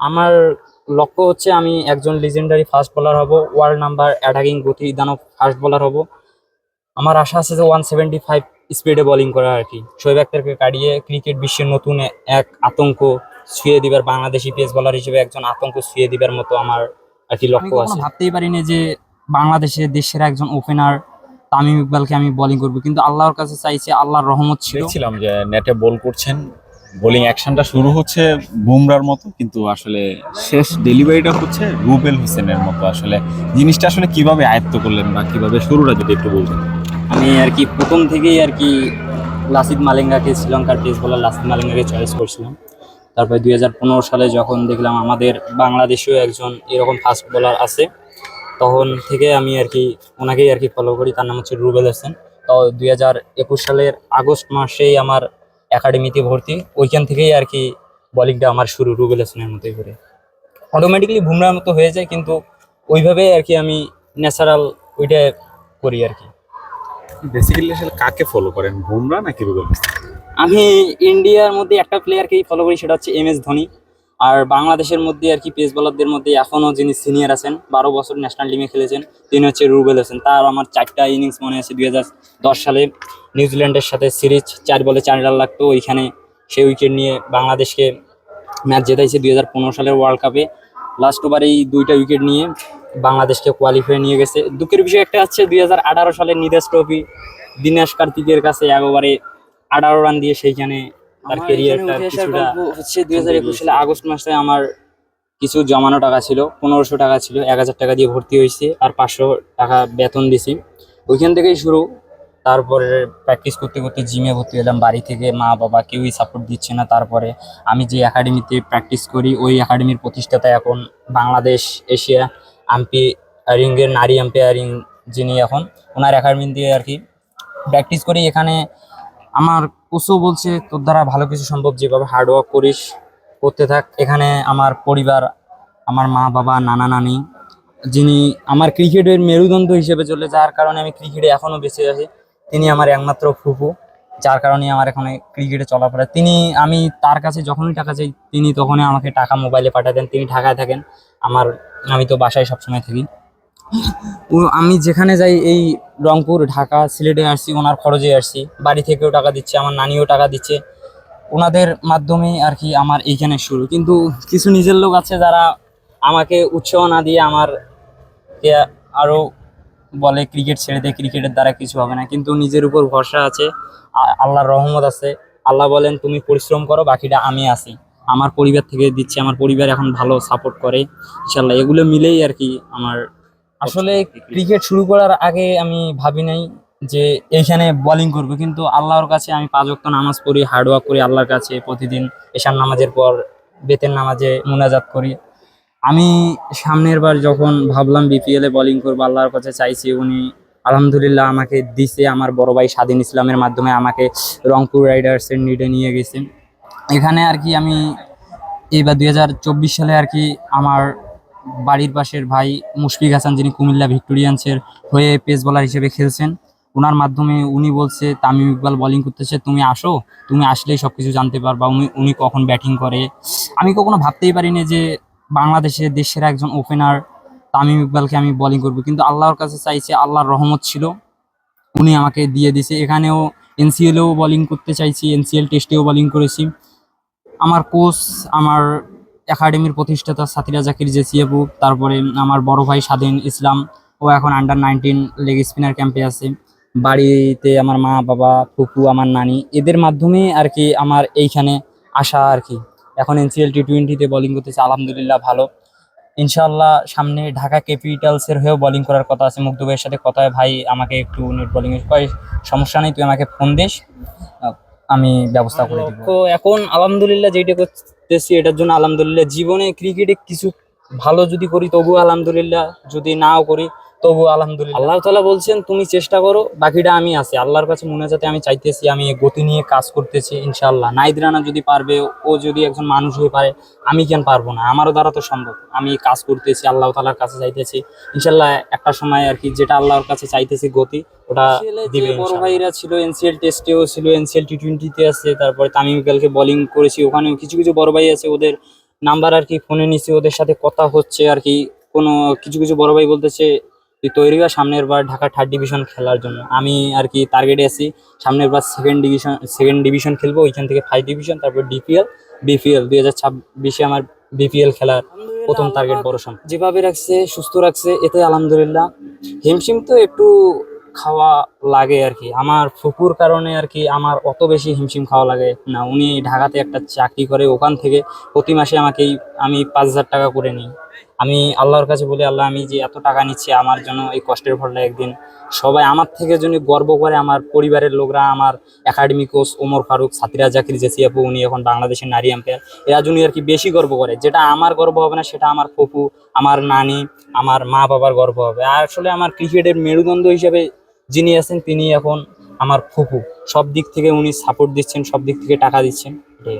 আমার লক্ষ্য হচ্ছে আমি একজন লিজেন্ডারি ফাস্ট বোলার হব ওয়ার্ল্ড নাম্বার অ্যাটাকিং গতি দানব ফাস্ট বোলার হব। আমার আশা আছে যে ওয়ান সেভেন্টি ফাইভ স্পিডে বোলিং করা আর কি। শোয়েব আক্তারকে কাটিয়ে ক্রিকেট বিশ্বের নতুন এক আতঙ্ক ছুঁয়ে দিবার বাংলাদেশি পেস বোলার হিসেবে একজন আতঙ্ক ছুঁয়ে দিবার মতো আমার আর কি লক্ষ্য আছে। ভাবতেই পারিনি যে বাংলাদেশের দেশের একজন ওপেনার তামিম ইকবালকে আমি বোলিং করব কিন্তু আল্লাহর কাছে চাইছে আল্লাহর রহমত ছিল। দেখছিলাম যে নেটে বল করছেন বোলিং অ্যাকশনটা শুরু হচ্ছে বুমরার মতো, কিন্তু আসলে শেষ ডেলিভারিটা হচ্ছে রুবেল হোসেনের মতো। আসলে জিনিসটা আসলে কীভাবে আয়ত্ত করলেন বা কীভাবে শুরুটা যদি একটু বলতেন। আমি আর কি প্রথম থেকেই আর কি লাসিদ মালেঙ্গাকে শ্রীলঙ্কার পেস বলার লাসিদ মালেঙ্গাকে চয়েস করছিলাম। তারপরে দুই হাজার পনেরো সালে যখন দেখলাম আমাদের বাংলাদেশেও একজন এরকম ফাস্ট বোলার আছে, তখন থেকে আমি আর কি ওনাকেই আর কি ফলো করি, তার নাম হচ্ছে রুবেল হোসেন। তো দুই হাজার একুশ সালের আগস্ট মাসেই আমার একাডেমিতে ভর্তি ওইখান থেকেই আর কি বলিংটা আমার শুরু রুবেল হোসেনের মতোই করে। অটোমেটিকলি বুমরার মতো হয়ে যায় কিন্তু ওইভাবে আর কি আমি ন্যাচারাল ওইটা করি আর কি। বেসিক্যালি আসলে কাকে ফলো করেন বুমরা নাকি রুবেল আমি ইন্ডিয়ার মধ্যে একটা প্লেয়ারকেই ফলো করি সেটা হচ্ছে এম এস ধোনি। আর বাংলাদেশের মধ্যে আর কি পেস বলারদের মধ্যে এখনও যিনি সিনিয়র আছেন, বারো বছর ন্যাশনাল টিমে খেলেছেন, তিনি হচ্ছে রুবেল হোসেন। তার আমার চারটা ইনিংস মনে আছে দুই সালে নিউজিল্যান্ডের সাথে সিরিজ চার বলে চার রান লাগতো। ওইখানে সে উইকেট নিয়ে বাংলাদেশকে ম্যাচ জেতাইছে দুই হাজার পনেরো সালের ওয়ার্ল্ড কাপে লাস্ট ওভার এই দুইটা উইকেট নিয়ে বাংলাদেশকে কোয়ালিফাই নিয়ে গেছে। দুঃখের বিষয় একটা হচ্ছে দুই সালের নিদেশ ট্রফি দিনেশ কার্তিকের কাছে একবারে আঠারো রান দিয়ে সেইখানে তার কেরিয়ারটা কিছুটা হচ্ছে দুই হাজার একুশ সালে আগস্ট মাসে আমার কিছু জমানো টাকা ছিল পনেরোশো টাকা ছিল এক হাজার টাকা দিয়ে ভর্তি হয়েছে আর পাঁচশো টাকা বেতন দিছি। ওইখান থেকেই শুরু। তারপরে প্র্যাকটিস করতে করতে জিমে ভর্তি হলাম বাড়ি থেকে মা বাবা কেউই সাপোর্ট দিচ্ছে না। তারপরে আমি যে একাডেমিতে প্র্যাকটিস করি ওই একাডেমির প্রতিষ্ঠাতা এখন বাংলাদেশ এশিয়া আম্পায়ারিংয়ের নারী আম্পায়ারিং যিনি এখন ওনার একাডেমি দিয়ে আর কি প্র্যাকটিস করি। এখানে আমার কোচও বলছে, তোর দ্বারা ভালো কিছু সম্ভব, যেভাবে হার্ডওয়ার্ক করিস, করতে থাক। এখানে আমার পরিবার, আমার মা বাবা, নানা নানি, যিনি আমার ক্রিকেটের মেরুদণ্ড হিসেবে চলে, যার কারণে আমি ক্রিকেটে এখনও বেঁচে আছি, তিনি আমার একমাত্র ফুফু, যার কারণে আমার এখানে ক্রিকেটে চলাফেরা। তিনি, আমি তার কাছে যখনই টাকা চাই, তিনি তখনই আমাকে টাকা মোবাইলে পাঠাতেন তিনি ঢাকায় থাকেন। আমার, আমি তো বাসায় সবসময় থাকি। আমি যেখানে যাই, এই রংপুর, ঢাকা, সিলেটে আসছি, ওনার খরচে আসছি। বাড়ি থেকেও টাকা দিচ্ছে, আমার নানিও টাকা দিচ্ছে। ওনাদের মাধ্যমে আর কি আমার এইখানে শুরু। কিন্তু কিছু নিজের লোক আছে যারা আমাকে উৎসাহ না দিয়ে আমার কে আরও বলে ক্রিকেট ছেড়ে দে, ক্রিকেটের দ্বারা কিছু হবে না। কিন্তু নিজের উপর ভরসা আছে আল্লাহর রহমত আছে। আল্লাহ বলেন, তুমি পরিশ্রম করো, বাকিটা আমি আছি। আমার পরিবার থেকে দিচ্ছে, আমার পরিবার এখন ভালো সাপোর্ট করে, ইনশাল্লাহ। এগুলো মিলেই আর কি আমার আসলে ক্রিকেট শুরু করার আগে আমি ভাবি নাই যে এইখানে বোলিং করব। কিন্তু আল্লাহর কাছে আমি পাঁচ ওয়াক্ত নামাজ পড়ি হার্ড ওয়ার্ক করি আল্লাহর কাছে প্রতিদিন। এশার নামাজের পর বেতের নামাজে মোনাজাত করি। আমি সামনের বার যখন ভাবলাম বিপিএল এ বোলিং করব আল্লাহর কাছে চাইছি উনি আলহামদুলিল্লাহ আমাকে দিছে আমার বড় ভাই স্বাধীন ইসলামের মাধ্যমে আমাকে রংপুর রাইডার্সের নিডে নিয়ে গেছে। এখানে আর কি আমি এইবার দুই হাজার চব্বিশ সালে আর কি আমার বাড়ির পাশের ভাই মুশফিক হাসান, যিনি কুমিল্লা ভিক্টোরিয়ান্সের হয়ে পেস বোলার হিসেবে খেলছেন ওনার মাধ্যমে উনি বলছে, তামিম ইকবাল বোলিং করতেছে, তুমি আসো, তুমি আসলেই সব কিছু জানতে পারবা, উনি উনি কখন ব্যাটিং করে। আমি কখনো ভাবতেই পারিনি যে বাংলাদেশের দেশের একজন ওপেনার তামিম ইকবালকে আমি বোলিং করব, কিন্তু আল্লাহর কাছে চাইছে, আল্লাহর রহমত ছিল। উনি আমাকে দিয়ে দিছে এখানেও এনসিএলেও বোলিং করতে চাইছি এনসিএল টেস্টেও বোলিং করেছি। আমার কোচ আমার একাডেমির প্রতিষ্ঠাতা সাথীরা জাকির জেসিয়াবু তারপরে আমার বড় ভাই স্বাধীন ইসলাম, ও এখন আন্ডার নাইনটিন লেগ স্পিনার ক্যাম্পে আছে। বাড়িতে আমার মা, বাবা, ফুপু, আমার নানি, এদের মাধ্যমে আর কি আমার এইখানে আসা আর কি। এখন এনসিএল টি টোয়েন্টিতে বোলিং করতেছে, আলহামদুলিল্লাহ ভালো। ইনশাল্লাহ সামনে ঢাকা ক্যাপিটালসের হয়েও বোলিং করার কথা আছে। মুগ্ধ ভাইয়ের সাথে কথায় ভাই আমাকে একটু নেট বোলিং কয় সমস্যা নেই, তুই আমাকে ফোন দিস। আমি ব্যবস্থা করে দিব। তো এখন আলহামদুলিল্লাহ যেটা করতেছি এটার জন্য আলহামদুলিল্লাহ জীবনে ক্রিকেটে কিছু ভালো যদি করি তবু আলহামদুলিল্লাহ যদি নাও করি তবু আলহামদুলিল্লাহ। আল্লাহ তালা বলছেন তুমি চেষ্টা করো বাকিটা আমি আছি। আল্লাহর কাছে মনে যাতে আমি চাইতেছি আমি গতি নিয়ে কাজ করতেছি ইনশাল্লাহ নাইদ রানা যদি পারবে ও যদি একজন মানুষ হয়ে পারে আমি কেন পারব না? আমারও দ্বারা তো সম্ভব। আমি কাজ করতেছি আল্লাহ তালার কাছে চাইতেছি। ইনশাল্লাহ একটা সময় আর কি যেটা আল্লাহর কাছে চাইতেছি গতি ওটা দিবে বড় ভাইরা ছিল এনসিএল টেস্টেও ছিল এনসিএল টি টোয়েন্টিতে আছে তারপরে তামিম ইকবালকে বোলিং করেছি ওখানেও কিছু কিছু বড় ভাই আছে ওদের নাম্বার আর কি ফোনে নিছি ওদের সাথে কথা হচ্ছে আর কি কোনো কিছু কিছু বড় ভাই বলতেছে তুই তৈরি হওয়া সামনের বার ঢাকা থার্ড ডিভিশন খেলার জন্য। আমি আর কি টার্গেটে আছি সামনের বার সেকেন্ড ডিভিশন সেকেন্ড ডিভিশন খেলব ওইখান থেকে ফাইভ ডিভিশন তারপর ডিপিএল বিপিএল দুই হাজার ছাব্বিশে আমার বিপিএল খেলার প্রথম টার্গেট বড় যেভাবে রাখছে সুস্থ রাখছে এতে আলহামদুলিল্লাহ। হিমশিম তো একটু খাওয়া লাগে আর কি। আমার ফুকুর কারণে আর কি আমার অত বেশি হিমশিম খাওয়া লাগে না। উনি ঢাকাতে একটা চাকরি করে ওখান থেকে প্রতি মাসে আমাকে এই- আমি পাঁচ হাজার টাকা করে নিই। আমি আল্লাহর কাছে বলি, আল্লাহ, আমি যে এত টাকা নিচ্ছি আমার জন্য, এই কষ্টের ফলটা একদিন। সবাই আমার থেকে যদি গর্ব করে, আমার পরিবারের লোকরা, আমার academy coach Omar Faruk সাতিরা Zakir JC আপু উনি এখন বাংলাদেশের নারী আম্পায়ার এরা জন্য আর কি বেশি গর্ব করে, যেটা আমার গর্ব হবে না, সেটা আমার ফুপু আমার নানি, আমার মা বাবার গর্ব হবে। আর আসলে আমার ক্রিকেটের মেরুদণ্ড হিসেবে যিনি আছেন, তিনি এখন আমার ফুপু সব দিক থেকে উনি সাপোর্ট দিচ্ছেন, সব দিক থেকে টাকা দিচ্ছেন, এটাই।